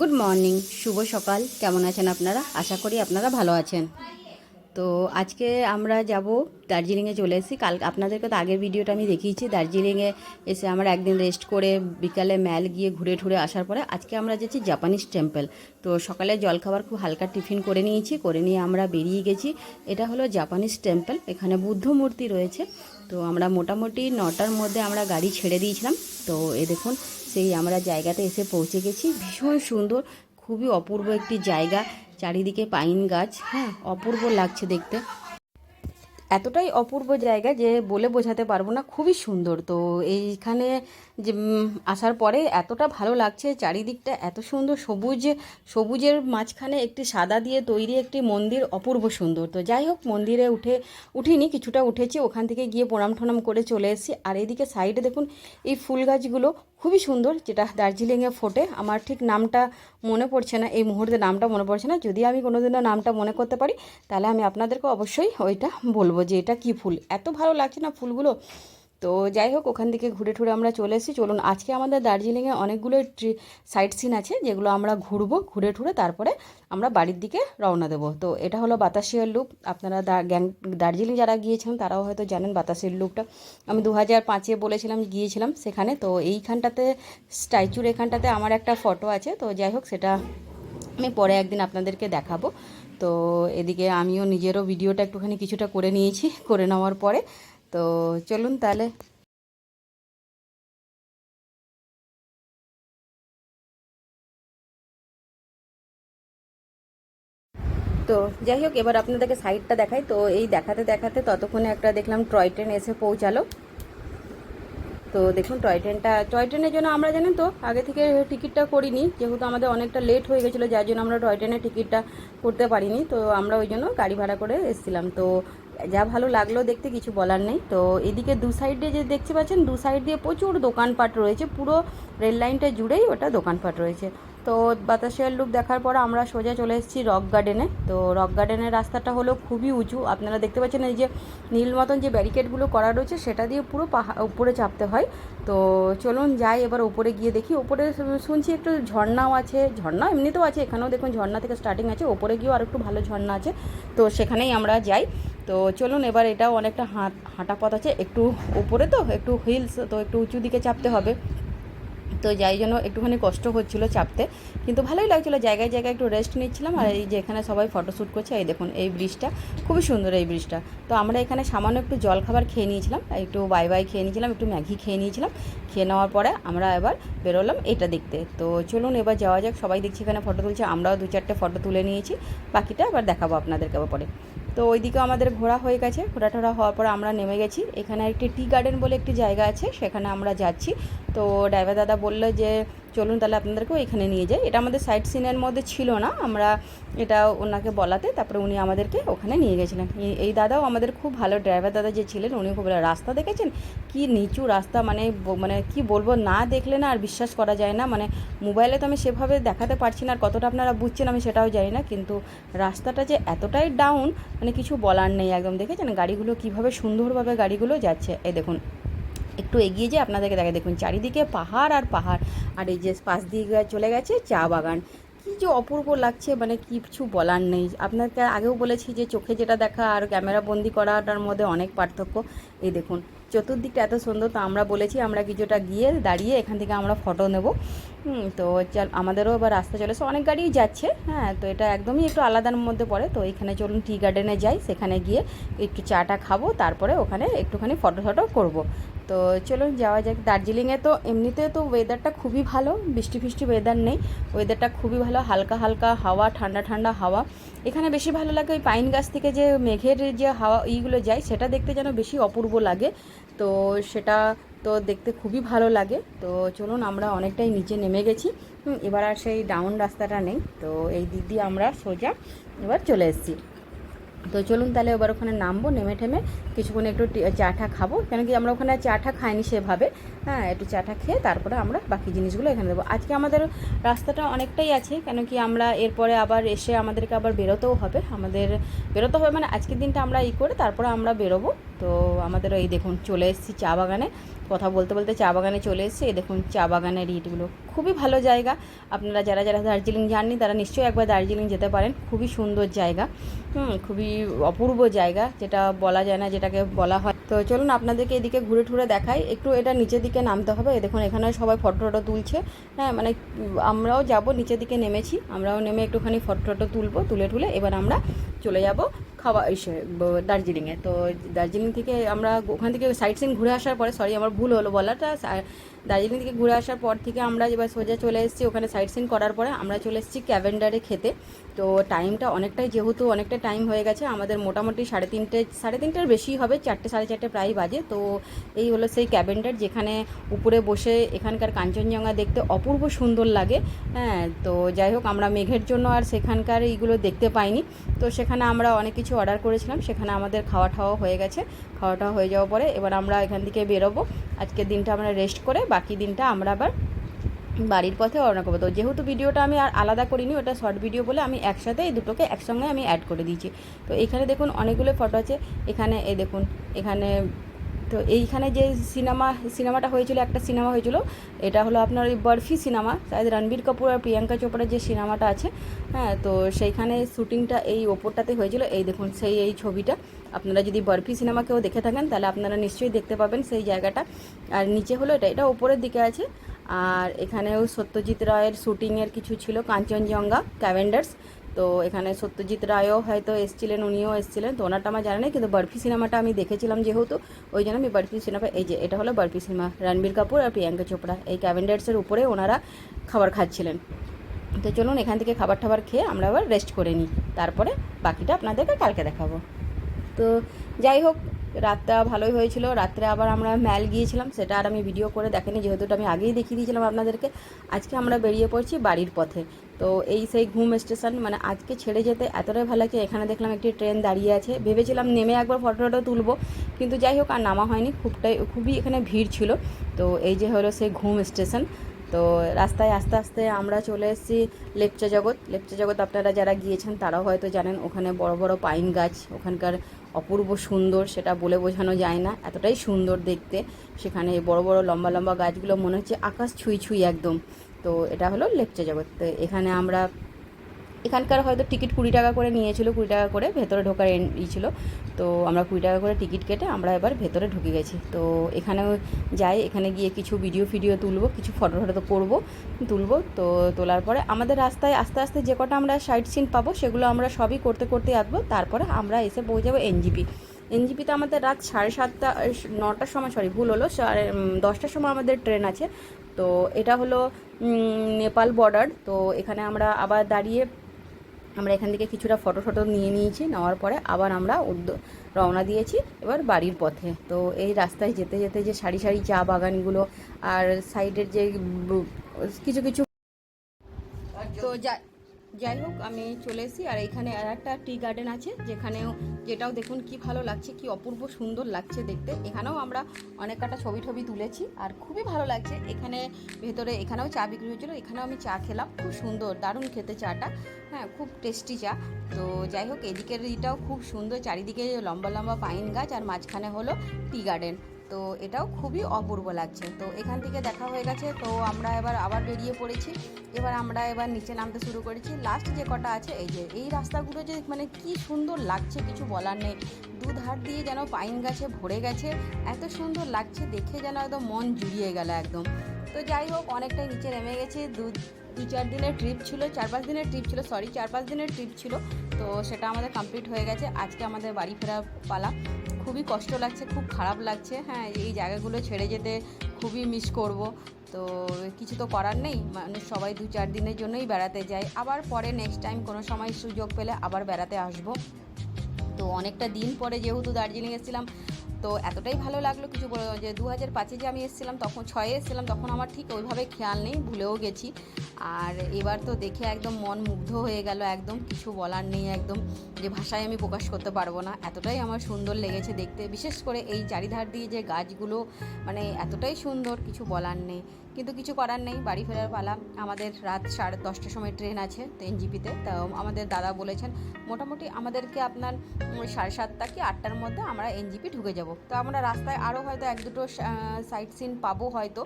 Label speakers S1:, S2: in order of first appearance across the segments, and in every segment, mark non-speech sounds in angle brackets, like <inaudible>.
S1: Good morning শুভ সকাল। কেমন আছেন আপনারা? আশা করি আপনারা ভালো আছেন। তো আজকে আমরা যাব দার্জিলিংয়ে চলে এসেছি। কাল আপনাদেরকে তো আগের ভিডিওটা আমি দেখিয়েছি। দার্জিলিংয়ে এসে আমরা একদিন রেস্ট করে বিকালে ম্যাল গিয়ে ঘুরে ঠুরে আসার পরে আজকে আমরা যাচ্ছি জাপানিজ টেম্পল তো সকালে জলখাবার খুব হালকা টিফিন করে নিয়েছি। করে নিয়ে আমরা বেরিয়ে গেছি। এটা হলো জাপানিজ টেম্পল এখানে বুদ্ধ মূর্তি রয়েছে। তো আমরা মোটামুটি নটার মধ্যে আমরা গাড়ি ছেড়ে দিয়েছিলাম। তো এ দেখুন, সেই আমরা জায়গাতে এসে পৌঁছে গেছি। ভীষণ সুন্দর, খুবই অপূর্ব একটি জায়গা, চারিদিকে পাইন গাছ হ্যাঁ অপূর্ব লাগছে দেখতে। এতটাই অপূর্ব জায়গা যে বলে বোঝাতে পারব না, খুবই সুন্দর। তো এইখানে যে আসার পরে এতটা ভালো লাগছে, চারিদিকটা এত সুন্দর, সবুজ, সবুজের মাঝখানে একটি সাদা দিয়ে তৈরি একটি মন্দির অপূর্ব সুন্দর। তো যাই হোক, মন্দিরে উঠে, উঠিনি, কিছুটা উঠেছি, ওখান থেকে গিয়ে প্রণাম ঠনাম করে চলে এসেছি। আর এদিকে সাইডে দেখুন, এই ফুল গাছগুলো খুবই সুন্দর, যেটা দার্জিলিংয়ে ফোটে। আমার ঠিক নামটা মনে পড়ছে না, এই মুহূর্তে নামটা মনে পড়ছে না। যদি আমি কোনোদিনও নামটা মনে করতে পারি, তাহলে আমি আপনাদেরকে অবশ্যই ওইটা বলব যে এটা কি ফুল। এত ভালো লাগছে না ফুলগুলো। তো যাই হোক, ওখান থেকে ঘুরে ঠুরে আমরা চলে এসেছি। চলুন, আজকে আমাদের দার্জিলিংয়ে অনেকগুলো সাইট সিন আছে, যেগুলো আমরা ঘুরবো, ঘুরে ঠুরে তারপরে আমরা বাড়ির দিকে রওনা দেবো। তো এটা হলো বাতাসিয়ার লুপ। আপনারা গ্যাং- দার্জিলিং যারা গিয়েছেন, তারাও হয়তো জানেন বাতাসের লুপটা। আমি দু হাজার পাঁচে বলেছিলাম, গিয়েছিলাম সেখানে। তো এইখানটাতে, স্ট্যাচুর এখানটাতে আমার একটা ফটো আছে। তো যাই হোক, সেটা আমি পরে একদিন আপনাদেরকে দেখাবো। তো এদিকে আমিও নিজেরও ভিডিওটা একটুখানি কিছুটা করে নিয়েছি, করে নেওয়ার পরে। তো চলুন তাহলে। তো যাই হোক, এবার আপনাদেরকে সাইডটা দেখাই। তো এই দেখাতে দেখাতে ততক্ষণে একটা দেখলাম টয় ট্রেন এসে পৌঁছালো। তো দেখুন টয় ট্রেনটা টয় ট্রেনের জন্য আমরা জানেন তো, আগে থেকে টিকিটটা করিনি। যেহেতু আমাদের অনেকটা লেট হয়ে গেছিল, যার জন্য আমরা টয় ট্রেনের টিকিটটা করতে পারিনি। তো আমরা ওই জন্য গাড়ি ভাড়া করে এসেছিলাম। তো যা ভালো লাগল দেখতে, কিছু বলার নেই। তো এদিকে দু সাইডে যে দেখতে পাচ্ছেন, দু সাইড দিয়ে প্রচুর দোকানপাট রয়েছে, পুরো রেল লাইনটা জুড়েই ওটা দোকানপাট রয়েছে। তো বাতাসের লুক দেখার পর আমরা সোজা চলে এসেছি রক গার্ডেনে তো রক গার্ডেনের রাস্তাটা হলো খুবই উঁচু। আপনারা দেখতে পাচ্ছেন এই যে নীল মতন যে ব্যারিকেডগুলো করা রয়েছে, সেটা দিয়ে পুরো পাহা উপরে চাপতে হয়। তো চলুন যাই এবার উপরে গিয়ে দেখি। উপরে শুনছি একটু ঝর্ণাও আছে। ঝর্ণা এমনিতেও আছে, এখানেও দেখুন ঝর্ণা থেকে স্টার্টিং আছে। ওপরে গিয়েও আর একটু ভালো ঝর্ণা আছে। তো সেখানেই আমরা যাই। তো চলুন, এবার এটাও অনেকটা হাঁট পথ আছে। একটু উপরে তো, একটু হিলস, তো একটু উঁচু দিকে চাপতে হবে। তো যাই জন্য একটুখানি কষ্ট হচ্ছিল চাপতে। কিন্তু ভালোই লাগছিল, জায়গায় জায়গায় একটু রেস্ট নিচ্ছিলাম। আর এই যে এখানে সবাই ফটোশ্যুট করছে, এই দেখুন, এই ব্রিজটা খুবই সুন্দর এই ব্রিজটা তো আমরা এখানে সামান্য একটু জল খাবার খেয়ে নিয়েছিলাম, একটু বাই বাই খেয়ে নিয়েছিলাম, একটু ম্যাগি খেয়ে নিয়েছিলাম। খেয়ে নেওয়ার পরে আমরা এবার বেরোলাম এটা দেখতে। তো চলুন, এবার যাওয়া যাক। সবাই দেখছি এখানে ফটো তুলছে, আমরাও দু চারটে ফটো তুলে নিয়েছি। বাকিটা এবার দেখাবো আপনাদেরকে আবার পরে। তো ওইদিকে আমাদের ঘোরা হয়ে গেছে। ঘোরা টোরা হওয়ার পর আমরা নেমে গেছি। এখানে একটি টি গার্ডেন বলে একটি জায়গা আছে, সেখানে আমরা যাচ্ছি। তো ড্রাইভার দাদা বলল যে, চলুন তাহলে আপনাদেরকেও এখানে নিয়ে যাই। এটা আমাদের সাইট সিনের মধ্যে ছিল না। আমরা এটা ওনাকে বলাতে, তারপরে উনি আমাদেরকে ওখানে নিয়ে গেছিলেন। এই- দাদাও আমাদের খুব ভালো ড্রাইভার দাদা যে ছিলেন, উনি খুব রাস্তা দেখেছেন। কি নিচু রাস্তা মানে মানে কি বলব, না দেখলে না আর বিশ্বাস করা যায় না। মানে মোবাইলে তো আমি সেভাবে দেখাতে পারছি না আর কতটা আপনারা বুঝছেন, আমি সেটাও জানি না। কিন্তু রাস্তাটা যে এতটাই ডাউন মানে কিছু বলার নেই একদম। দেখেছেন? গাড়িগুলো কীভাবে সুন্দরভাবে গাড়িগুলো যাচ্ছে। এই দেখুন একটু এগিয়ে যেয়ে আপনাদেরকে দেখে দেখুন, চারিদিকে পাহাড় আর পাহাড়। আর এই যে পাশ দিয়ে চলে গেছে চা বাগান। কি যে অপূর্ব লাগছে মানে কিছু বলার নেই। আপনাকে আগেও বলেছি যে চোখে যেটা দেখা আর ক্যামেরা বন্দি করাটার মধ্যে অনেক পার্থক্য। এই দেখুন, চতুর্দিকটা এত সুন্দর, তো আমরা বলেছি আমরা কিছুটা গিয়ে দাঁড়িয়ে এখান থেকে আমরা ফটো নেব। তো আমাদেরও এবার রাস্তা চলে এসে অনেক গাড়িই যাচ্ছে হ্যাঁ তো এটা একদমই একটু আলাদার মধ্যে পড়ে। তো এখানে চলুন টি গার্ডেনে যাই, সেখানে গিয়ে একটু চাটা খাব, তারপরে ওখানে একটুখানি ফটো ফটো করব। তো চলুন যাওয়া যাক। দার্জিলিংয়ে তো এমনিতে তো ওয়েদারটা খুবই ভালো, বৃষ্টি ফিষ্টি ওয়েদার নেই। ওয়েদারটা খুবই ভালো, হালকা হালকা হাওয়া, ঠান্ডা ঠান্ডা হাওয়া। এখানে বেশি ভালো লাগে ওই পাইন গাছ থেকে যে মেঘের যে হাওয়া ইগুলো যায়, সেটা দেখতে যেন বেশি অপূর্ব লাগে। তো সেটা তো দেখতে খুবই ভালো লাগে। তো চলুন আমরা অনেকটাই নিচে নেমে গেছি। এবার আর সেই ডাউন রাস্তাটা নেই। তো এই দিক দিয়ে আমরা সোজা এবার চলে এসেছি। তো চলুন তাহলে এবার ওখানে নামবো, নেমে ঠেমে কিছুক্ষণ একটু চাটা খাব। কেন কি আমরা ওখানে চা টা খাইনি সেভাবে। হ্যাঁ একটু চাটা খেয়ে তারপরে আমরা বাকি জিনিসগুলো এখানে দেবো। আজকে আমাদের রাস্তাটা অনেকটাই আছে কেন কি আমরা এরপরে আবার এসে আমাদেরকে আবার বেরোতেও হবে। আমাদের বেরোতে হবে মানে আজকের দিনটা আমরা ই করে তারপরে আমরা বেরোবো। তো আমাদের এই দেখুন চলে এসেছি চা বাগানে। কথা বলতে বলতে চা বাগানে চলে এসেছি। এই দেখুন চা বাগানের ইটগুলো খুবই ভালো জায়গা। আপনারা যারা যারা দার্জিলিং যাননি তারা নিশ্চয়ই একবার দার্জিলিং যেতে পারেন। খুবই সুন্দর জায়গা। খুবই অপূর্ব জায়গা। যেটা বলা যায় না যেটাকে বলা হয়। তো চলুন আপনাদেরকে এদিকে ঘুরে ঠুরে দেখাই। একটু এটা নিচের দিকে নামতে হবে। দেখুন, এখানে সবাই ফটো টটো তুলছে। হ্যাঁ মানে আমরাও যাব, নিচের দিকে নেমেছি। আমরাও নেমে একটুখানি ফটো টটো তুলবো, তুলে টুলে এবার আমরা চলে যাব খাওয়া ইসে দার্জিলিংয়ে। তো দার্জিলিং থেকে আমরা, ওখান থেকে সাইট সিন ঘুরে আসার পরে, সরি, আমার ভুল হলো বলাটা দার্জিলিং থেকে ঘুরে আসার পর থেকে আমরা এবার সোজা চলে এসেছি ওখানে সাইট সিন করার পরে আমরা চলে এসেছি ক্যাভেন্ডারে খেতে। তো টাইমটা অনেকটাই যেহেতু অনেকটা টাইম হয়ে গেছে, আমাদের মোটামুটি সাড়ে তিনটে, সাড়ে তিনটের বেশি হবে, চারটে, সাড়ে চারটে প্রায় বাজে। তো এই হলো সেই ক্যাভেন্ডার যেখানে উপরে বসে এখানকার কাঞ্চনজঙ্ঘা দেখতে অপূর্ব সুন্দর লাগে। হ্যাঁ তো যাই হোক, আমরা মেঘের জন্য আর সেখানকার এইগুলো দেখতে পাইনি। তো সেখানে আমরা অনেক কিছু অর্ডার করেছিলাম, সেখানে আমাদের খাওয়া টাওয়া হয়ে গেছে। খাওয়া টাওয়া হয়ে যাওয়ার পরে এবার আমরা এখান থেকে বেরোবো। আজকের দিনটা আমরা রেস্ট করে বাকি দিনটা আমরা আবার বাড়ির পথে রওনা করব। তো যেহেতু ভিডিওটা আমি আর আলাদা করিনি, ওটা শর্ট ভিডিও বলে আমি একসাথে এই দুটোকে একসঙ্গে আমি অ্যাড করে দিয়েছি। তো এখানে দেখুন অনেকগুলো ফটো আছে। এখানে এ দেখুন, এখানে তো এইখানে যে সিনেমা, সিনেমাটা হয়েছিল, একটা সিনেমা হয়েছিল, এটা হলো আপনার ওই বরফি সিনেমা, শায়দ রণবীর কাপুর আর প্রিয়াঙ্কা চোপড়ার যে সিনেমাটা আছে হ্যাঁ তো সেইখানে শ্যুটিংটা এই ওপরটাতে হয়েছিল। এই দেখুন, সেই, এই ছবিটা। আপনারা যদি বরফি সিনেমা কেউ দেখে থাকেন, তাহলে আপনারা নিশ্চয়ই দেখতে পাবেন সেই জায়গাটা। আর নিচে হলো এটা এটা ওপরের দিকে আছে। আর এখানেও সত্যজিৎ রায়ের শ্যুটিংয়ের কিছু ছিল, কাঞ্চনজঙ্ঘা ক্যাভেন্ডার্স তো এখানে সত্যজিৎ রায়ও হয়তো এসছিলেন, উনিও এসছিলেন। তো ওনারটা আমার জানা নেই, কিন্তু বরফি সিনেমাটা আমি দেখেছিলাম যেহেতু। ওই জন্য আমি বরফি সিনেমা, এই যে এটা হলো বরফি সিনেমা, রণবীর কাপুর আর প্রিয়াঙ্কা চোপড়া। এই ক্যাভেন্ডার্সের উপরে ওনারা খাবার খাচ্ছিলেন। তো চলুন এখান থেকে খাবার টাবার খেয়ে আমরা আবার রেস্ট করে নিই। তারপরে বাকিটা আপনাদেরকে কালকে দেখাবো। তো যাই হোক, রাতটা ভালোই হয়েছিল। রাত্রে আবার আমরা ম্যাল গিয়েছিলাম, সেটা আর আমি ভিডিও করে দেখেনি যেহেতু আমি আগেই দেখিয়ে দিয়েছিলাম আপনাদেরকে। আজকে আমরা বেরিয়ে পড়ছি বাড়ির পথে। তো এই সেই ঘুম স্টেশন মানে আজকে ছেড়ে যেতে এতটাই ভালো লাগছে, এখানে দেখলাম একটি ট্রেন দাঁড়িয়ে আছে। ভেবেছিলাম নেমে একবার ফটো টটো তুলবো, কিন্তু যাই হোক, আর নামা হয়নি, খুবটাই, খুবই এখানে ভিড় ছিল। তো এই যে হলো সেই ঘুম স্টেশন। তো রাস্তায় আস্তে আস্তে আমরা চলে এসেছি লেপচা জগৎ। লেপচা জগৎ আপনারা যারা গিয়েছেন তারাও হয়তো জানেন, ওখানে বড় বড় পাইন গাছ, ওখানকার অপূর্ব সুন্দর সেটা বলে বোঝানো যায় না, এতটাই সুন্দর দেখতে। সেখানে বড় বড় লম্বা লম্বা গাছগুলো, মনে হচ্ছে আকাশ ছুঁই ছুঁই একদম। তো এটা হলো লেপচা জগৎ। তো এখানে আমরা এখানকার হয়তো টিকিট কুড়ি টাকা করে নিয়েছিল, কুড়ি টাকা করে ভেতরে ঢোকার ই ছিল। তো আমরা কুড়ি টাকা করে টিকিট কেটে আমরা এবার ভেতরে ঢুকে গেছি। তো এখানেও যাই, এখানে গিয়ে কিছু ভিডিও ফিডিও তুলবো, কিছু ফটো ফটো তো করব, তুলবো। তো তোলার পরে আমাদের রাস্তায় আস্তে আস্তে যে কটা আমরা সাইট সিন পাবো, সেগুলো আমরা সবই করতে করতে আসব। তারপরে আমরা এসে পৌঁছে পৌঁছাবো এনজিপি এনজিপিতে আমাদের রাত সাড়ে সাতটা নটার সময় সরি ভুল হলো, সাড়ে দশটার সময় আমাদের ট্রেন আছে। তো এটা হলো নেপাল বর্ডার তো এখানে আমরা আবার দাঁড়িয়ে আমরা এখান থেকে কিছুটা ফটো ফটো নিয়ে নিয়েছি নেওয়ার পরে আবার আমরা উদ্য- রওনা দিয়েছি এবার বাড়ির পথে। তো এই রাস্তায় যেতে যেতে যে সারি সারি চা বাগানগুলো আর সাইডের যে কিছু কিছু তো যা যাই হোক, আমি চলে এসেছি। আর এখানে আর একটা টি গার্ডেন আছে, যেখানেও যেটাও দেখুন কি ভালো লাগছে, কি অপূর্ব সুন্দর লাগছে দেখতে। এখানেও আমরা অনেক কটা ছবি টবি তুলেছি, আর খুবই ভালো লাগছে। এখানে ভেতরে, এখানেও চা বিক্রি হয়েছিল, এখানেও আমি চা খেলাম। খুব সুন্দর, দারুণ খেতে চাটা। হ্যাঁ খুব টেস্টি চা। তো যাই হোক, এদিকের এটাও খুব সুন্দর, চারিদিকে লম্বা লম্বা পাইন গাছ, আর মাঝখানে হলো টি গার্ডেন তো এটাও খুবই অপূর্ব লাগছে। তো এখান থেকে দেখা হয়ে গেছে, তো আমরা এবার আবার বেরিয়ে পড়েছি। এবার আমরা এবার নিচে নামতে শুরু করেছি। লাস্ট যে কটা আছে, এই যে, এই রাস্তাগুলো যে মানে কি সুন্দর লাগছে, কিছু বলার নেই। দুধার দিয়ে যেন পাইন গাছে ভরে গেছে, এত সুন্দর লাগছে দেখে যেন একদম মন জুড়িয়ে গেল একদম। তো যাই হোক, অনেকটাই নিচে নেমে গেছে। দু দু চার দিনের ট্রিপ ছিল, চার পাঁচ দিনের ট্রিপ ছিল সরি চার পাঁচ দিনের ট্রিপ ছিল। তো সেটা আমাদের কমপ্লিট হয়ে গেছে। আজকে আমাদের বাড়ি ফেরার পালা। খুবই কষ্ট লাগছে, খুব খারাপ লাগছে। হ্যাঁ এই জায়গাগুলো ছেড়ে যেতে খুবই মিস করব। তো কিছু তো করার নেই মানুষ সবাই দু চার দিনের জন্যই বেড়াতে যায়। আবার পরে নেক্সট টাইম কোনো সময় সুযোগ পেলে আবার বেড়াতে আসব। তো অনেকটা দিন পরে যেহেতু দার্জিলিং এসেছিলাম তো এতটাই ভালো লাগল কিছু বলে- যে দু হাজার পাঁচে যে আমি এসেছিলাম, তখন ছয়ে এসেছিলাম, তখন আমার ঠিক ওইভাবে খেয়াল নেই, ভুলেও গেছি। আর এবার তো দেখে একদম মন মুগ্ধ হয়ে গেল, একদম কিছু বলার নেই, একদম যে ভাষায় আমি প্রকাশ করতে পারব না। এতটাই আমার সুন্দর লেগেছে দেখতে, বিশেষ করে এই চারিধার দিয়ে যে গাছগুলো মানে এতটাই সুন্দর, কিছু বলার নেই। কিন্তু কিছু করার নেই, বাড়ি ফেরার পালা। আমাদের রাত সাড়ে দশটার সময় ট্রেন আছে তো এনজিপিতে। তো, আমাদের দাদা বলেছেন, মোটামুটি আমাদেরকে আপনার সাড়ে সাতটা কি আটটার মধ্যে আমরা এনজিপি ঢুকে যাব। তো আমরা রাস্তায় আরও হয়তো এক দুটো সাইট সিন পাবো হয়তো।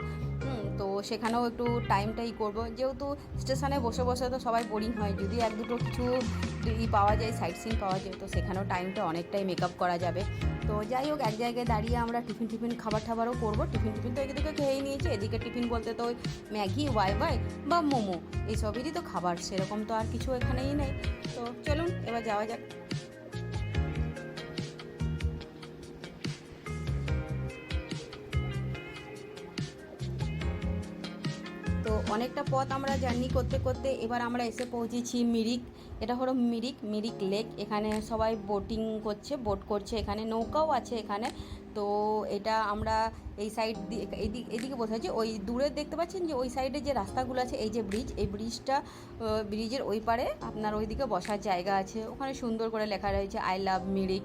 S1: তো সেখানেও একটু টাইমটাই করব। যেহেতু স্টেশনে বসে বসে তো সবাই বোরিং হয়, যদি এক দুটো কিছু পাওয়া যায় সাইট সিন পাওয়া যায়, তো সেখানেও টাইমটা অনেকটাই মেকআপ করা যাবে। তো যাই হোক, এক জায়গায় দাঁড়িয়ে আমরা টিফিন টিফিন খাবার টাবারও করব। টিফিন টিফিন তো এদিকে খেয়েই নিয়েছি, এদিকে টিফিন বলতে তো ওই ম্যাগি, ওয়াই ওয়াই বা মোমো এইসবেরই তো খাবার, সেরকম তো আর কিছু এখানেই নেই। তো চলুন, এবার যাওয়া যাক। তো অনেকটা পথ আমরা জার্নি করতে করতে এবার আমরা এসে পৌঁছেছি মিরিক এটা হলো মিরিক মিরিক লেক। এখানে সবাই বোটিং করছে বোট করছে। এখানে নৌকাও আছে এখানে। তো এটা আমরা এই সাইড দিয়ে এদিকে এদিকে বসে আছি। ওই দূরে দেখতে পাচ্ছেন যে ওই সাইডে যে রাস্তাগুলো আছে, এই যে ব্রিজ এই ব্রিজটা ব্রিজের ওই পারে আপনার ওইদিকে বসার জায়গা আছে। ওখানে সুন্দর করে লেখা রয়েছে আই লাভ মিরিক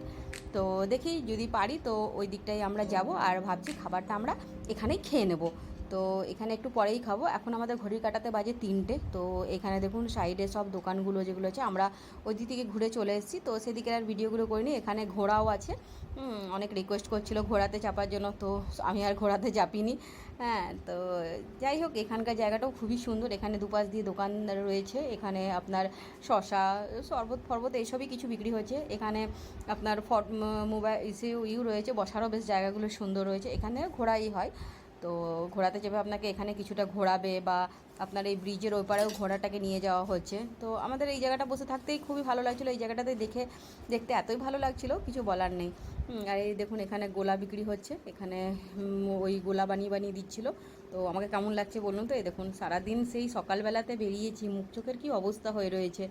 S1: তো দেখি যদি পারি, তো ওই দিকটাই আমরা যাব। আর ভাবছি খাবারটা আমরা এখানেই খেয়ে নেব। তো এখানে একটু পরেই খাব। এখন আমাদের ঘড়ির কাটাতে বাজে তিনটে। তো এখানে দেখুন, সাইডে সব দোকানগুলো যেগুলো আছে, আমরা ওই দিক থেকে ঘুরে চলে এসেছি। তো সেদিকে আর ভিডিওগুলো করিনি, এখানে ঘোড়াও আছে। অনেক রিকোয়েস্ট করছিল ঘোড়াতে চাপার জন্য, তো আমি আর ঘোড়াতে চাপিনি। হ্যাঁ তো যাই হোক, এখানকার জায়গাটাও খুবই সুন্দর। এখানে দুপাশ দিয়ে দোকান রয়েছে। এখানে আপনার শশা শরবত, ফরবত এইসবই কিছু বিক্রি হচ্ছে। এখানে আপনার ফট মোবাইল ইসে ইউ রয়েছে, বসারও বেশ জায়গাগুলো সুন্দর রয়েছে। এখানে ঘোড়াই হয়। তো ঘোড়াতে চেপে আপনাকে এখানে কিছুটা ঘোরাবে বা আপনার এই ব্রিজের ওপারেও ঘোড়াটাকে নিয়ে যাওয়া হচ্ছে, তো আমাদের এই জায়গাটা বসে থাকতেই খুবই ভালো লাগছিল। এই জায়গাটাতে দেখে, দেখতে এতই ভালো লাগছিল, কিছু বলার নেই। আর এই দেখুন এখানে গোলা বিক্রি হচ্ছে, এখানে ওই গোলা বানিয়ে বানিয়ে দিচ্ছিল। তো আমাকে কেমন লাগছে বলুন তো? এই দেখুন, সারাদিন সেই সকালবেলাতে বেরিয়েছি, মুখ চোখের কী অবস্থা হয়ে রয়েছে।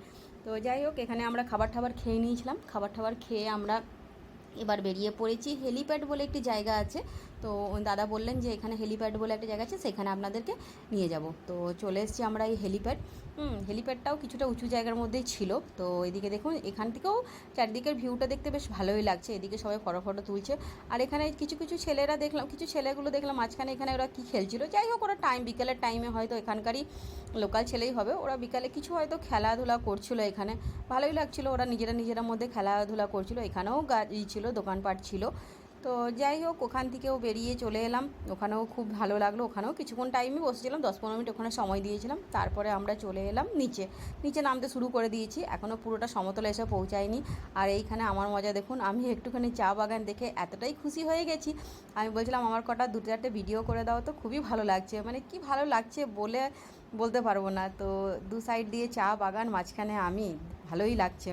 S1: তো যাই হোক, এখানে আমরা খাবার টাবার খেয়ে নিয়েছিলাম। খাবার টাবার খেয়ে আমরা এবার বেরিয়ে পড়েছি। হেলিপ্যাড বলে একটি জায়গা আছে তো দাদা বললেন যে এখানে হেলিপ্যাড বলে একটা জায়গা আছে, সেখানে আপনাদেরকে নিয়ে যাব। তো চলে এসেছি আমরা এই হেলিপ্যাড হুম হেলিপ্যাডটাও কিছুটা উঁচু জায়গার মধ্যেই ছিল। তো এদিকে দেখুন, এখান থেকেও চারদিকের ভিউটা দেখতে বেশ ভালোই লাগছে। এদিকে সবাই ফটো ফটো তুলছে। আর এখানে কিছু কিছু ছেলেরা দেখলাম, কিছু ছেলেগুলো দেখলাম, মাঝখানে এখানে ওরা কী খেলছিল। যাই হোক, ওরা টাইম বিকেলের টাইমে হয়তো এখানকারই লোকাল ছেলেই হবে। ওরা বিকালে কিছু হয়তো খেলাধুলা করছিল এখানে। ভালোই লাগছিল, ওরা নিজেরা নিজেরা মধ্যে খেলাধুলা করছিল। এখানেও গাড়ি ছিল, দোকানপাট ছিল। তো যাই হোক, ওখান থেকেও বেরিয়ে চলে এলাম। ওখানেও খুব ভালো লাগল। ওখানেও কিছুক্ষণ টাইমে বসেছিলাম, দশ পনেরো মিনিট ওখানে সময় দিয়েছিলাম। তারপরে আমরা চলে এলাম নিচে। নিচে নামতে শুরু করে দিয়েছি। এখনও পুরোটা সমতলে এসে পৌঁছায়নি। আর এইখানে আমার মজা, দেখুন, আমি একটুখানি চা বাগান দেখে এতটাই খুশি হয়ে গেছি। আমি বলছিলাম, আমার কটা দু চারটে ভিডিও করে দাও তো, খুবই ভালো লাগছে। মানে কি ভালো লাগছে বলে বলতে পারব না। তো দু সাইড দিয়ে চা বাগান, মাঝখানে আমি, ভালোই লাগছে।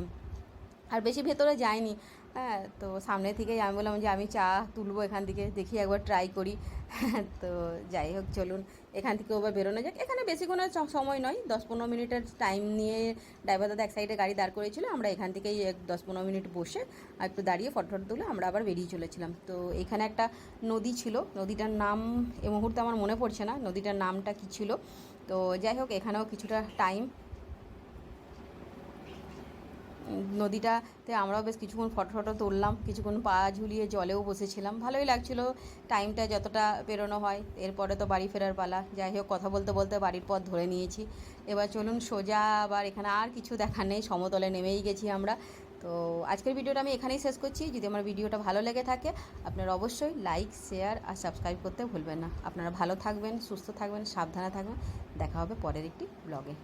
S1: আর বেশি ভেতরে যাইনি। হ্যাঁ তো সামনে থেকেই আমি বললাম যে আমি চা তুলবো এখান থেকে, দেখি একবার ট্রাই করি। <laughs> তো যাই হোক, চলুন। এখান থেকে ওবার বেরোনো যাক। এখানে বেশি কোনো সময় নয়। দশ পনেরো মিনিটের টাইম নিয়ে ড্রাইভার দাদা এক সাইডে গাড়ি দাঁড় করেছিল আমরা এখান থেকেই এক দশ পনেরো মিনিট বসে একটু দাঁড়িয়ে ফটো ফটো তুলে আমরা আবার বেরিয়ে চলেছিলাম। তো এখানে একটা নদী ছিল। নদীটার নাম এই মুহূর্তে আমার মনে পড়ছে না। নদীটার নামটা কী ছিল? তো যাই হোক, এখানেও কিছুটা টাইম নদীটাতে আমরাও বেশ কিছুক্ষণ ফটো ফটো তুললাম, কিছুক্ষণ পা ঝুলিয়ে জলেও বসেছিলাম। ভালোই লাগছিল টাইমটা যতটা পেরোনো হয়। এরপরে তো বাড়ি ফেরার পালা। যাই হোক, কথা বলতে বলতে বাড়ির পথ ধরে নিয়েছি। এবার চলুন সোজা আবার এখানে আর কিছু দেখা নেই। সমতলে নেমেই গেছি আমরা। তো আজকের ভিডিওটা আমি এখানেই শেষ করছি। যদি আমার ভিডিওটা ভালো লেগে থাকে, আপনারা অবশ্যই লাইক শেয়ার আর সাবস্ক্রাইব করতে ভুলবেন না। আপনারা ভালো থাকবেন, সুস্থ থাকবেন, সাবধানে থাকবেন। দেখা হবে পরের একটি ব্লগে